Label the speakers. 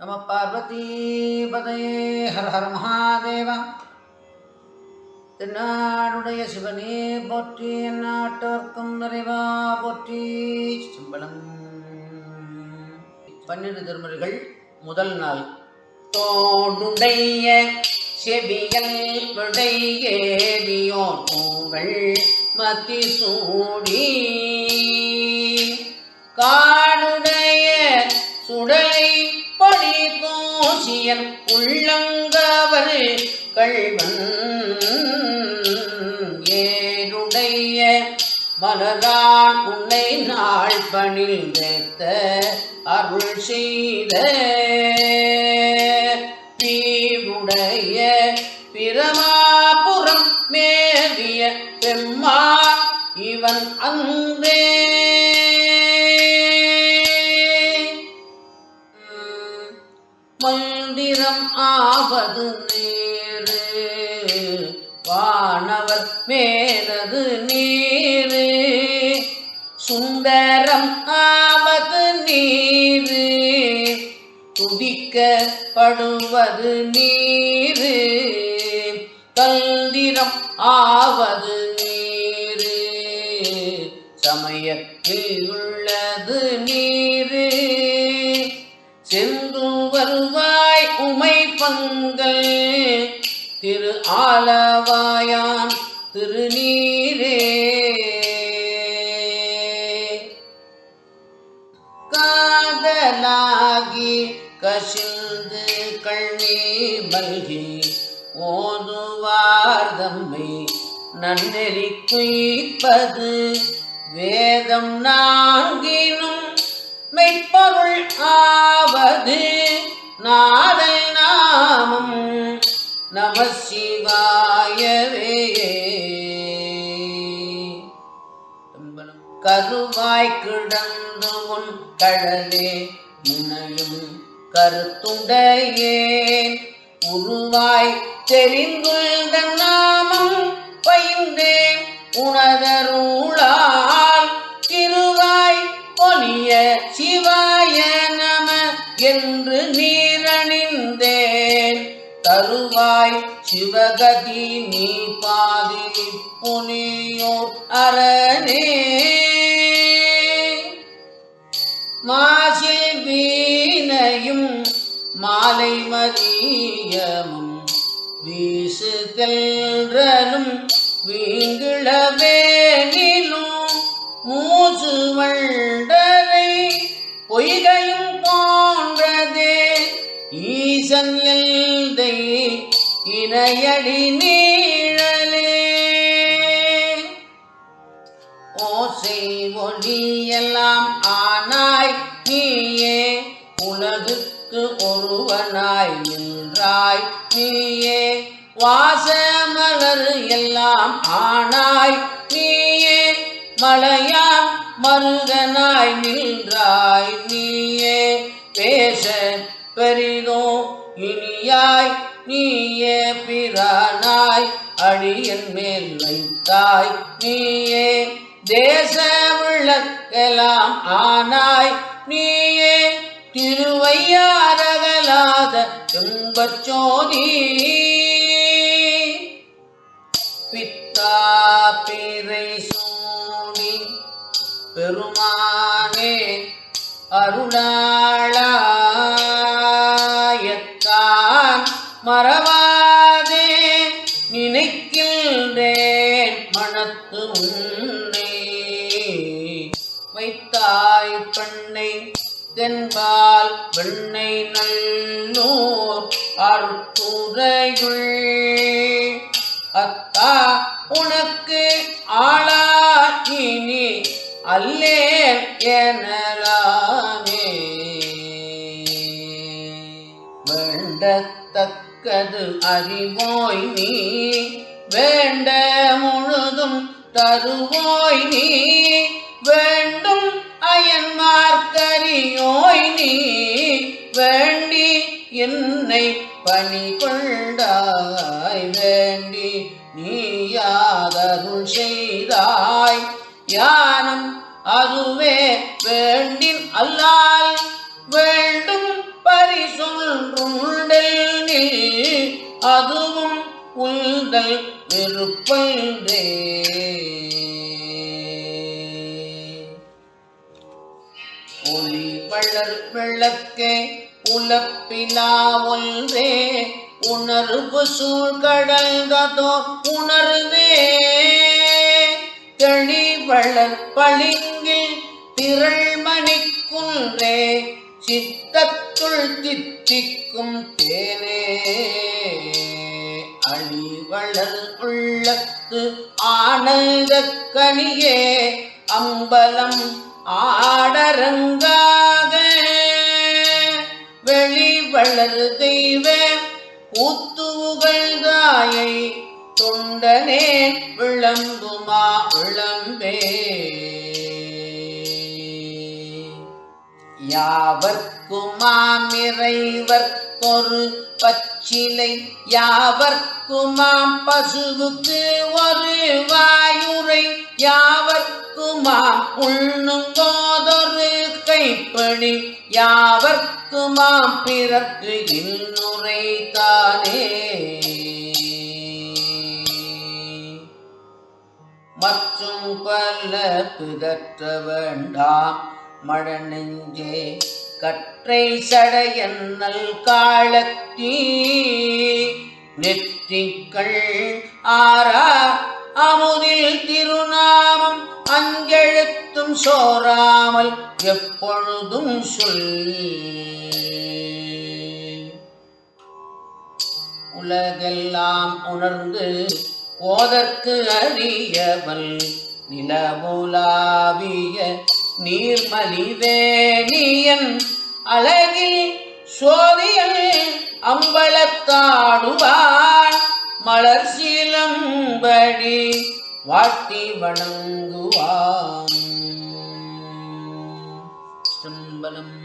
Speaker 1: நம பார்வதீபதையே ஹர ஹர மகாதேவா. தென்னாடுடைய சிவனே போற்றி நாட்டோர்க்கும் நிறைவா போற்றி. சிம்பளம். பன்னிரு திருமுறைகள் முதல் நாள். தோடுடைய செவியல் விடையேறியோர் பூங்கள் மதி சூடி காடுடைய சுடலை படி தோசியன் உள்ளங்கவர் கள்வன் ஏருடைய மலரான் உன்னை நாள் பணில் பணிந்த அருள் செய்த தீவுடைய பிரமாபுரம் மேவிய பெம்மா இவன் அன்றே. மந்திரம் ஆவது நேரு. வானவர் மேலது நீரு. சுந்தரம் ஆவது நீரு. துதிக்கப்படுவது நீரு. தந்திரம் ஆவது நீரு. சமயத்தில் உள்ளது நீரு. சென்று வருவாய் உமை பங்கல் திரு ஆலவாயான் திருநீரே. காதலாகி கசிந்து கண்ணீர் மல்கி ஓதுவார் தம்மை நன்னெறி குய்ப்பது. வேதம் நான்கினும் மெய்ப்பொருள் ஆவது நாதல் நாமம் நம சிவாயவே. கருவாய் கிடந்து உன் கடலே முனையும் கருத்துடையேன் உருவாய் தெரிந்துள்ள நாமம் பயின்றேன் உணதருளா என்று நீரணிந்தேன். தருவாய் சிவகதி நீ பாதி புனியோர் அரணே. மாசில் வீணையும் மாலை மதியமும் வீசு தென்றலும் வீங்கிழவேனிலும் மூசு வண்டரை பொய்கையும் ஈசன் எல்தை இணையடி நீழலே. ஓசை ஒளியெல்லாம் ஆனாய் நீயே உலகுக்கு ஒருவனாய் நின்றாய் நீயே. வாசமலர் எல்லாம் ஆனாய் நீயே மலையாம் மருகனாய் நின்றாய் நீயே. பேச அடியன் மேல் வைத்தாய். நீயே தேச விளக்கலாம் ஆனாய். நீயே திருவையாரகலாத துன்பச்சோதி பித்தா பேரை சோனி பெருமானே அருளாளாயத்தான் மறவாதே நினைக்கின்றேன் உன்னை வைத்தாய் பெண்ணை தென்பால் வெண்ணை நல்லூர் அருத்துறையுள். அத்தா உனக்கு ஆளாக்கினி அல்லே எனலாமே. வேண்டத்தக்கது அறிவோய் நீ வேண்ட முழுதும் தருவோய் நீ வேண்டும் அயன்மார்க்கரியோய் நீ வேண்டி என்னை பணி கொண்டாய் வேண்டி நீ யாதருள் செய்தாய். யானம் அதுவே வேண்டின் அல்லால் வேண்டும் பரிசு நீ அது உள்தல் ஒளி வளர் விளக்கே உலப்பிலா ஒன்றே. உணர்வு சூழ்கடல்தோ உணர்வே தெளி வளர் பளிங்கில் திரள்மணி குன்றே சித்தத்துள் தித்திக்கும் தேனே. அழிவளர் உள்ளத்து ஆனந்த கனியே அம்பலம் ஆடரங்காக வெளிவளர் தெய்வ கூத்துகழ்தாயை தொண்டனே விளம்புமா விளம்பே. யாவர்க்கு யாவர்க்குமாமிறைவர்க்கொரு பச்சிலை யாவர்க்குமாம் பசுவுக்கு ஒரு வாயுரை யாவர்க்குமாம் உண்ணும் போதொரு கைப்பணி யாவர்க்குமாம் பிறர்க்கு இன்னுரை தானே. மற்றும் பல பிதற்ற வேண்டாம் மழ நெஞ்சே கட்ட கற்றை சடையன்னல் காலத்தீ நெற்றிக்கள் ஆரா அமுதில் திருநாமம் அஞ்செழுத்தும் சோராமல் எப்பொழுதும் சொல். உலகெல்லாம் உணர்ந்து ஓதற்கு அறியவல் நிலமுலாவிய நீர்மலிவேணியன் அழகில் சோதியல் அம்பலத்தாடுவான். மலர் சீலம்படி வாட்டி வணங்குவான். சிம்பலம்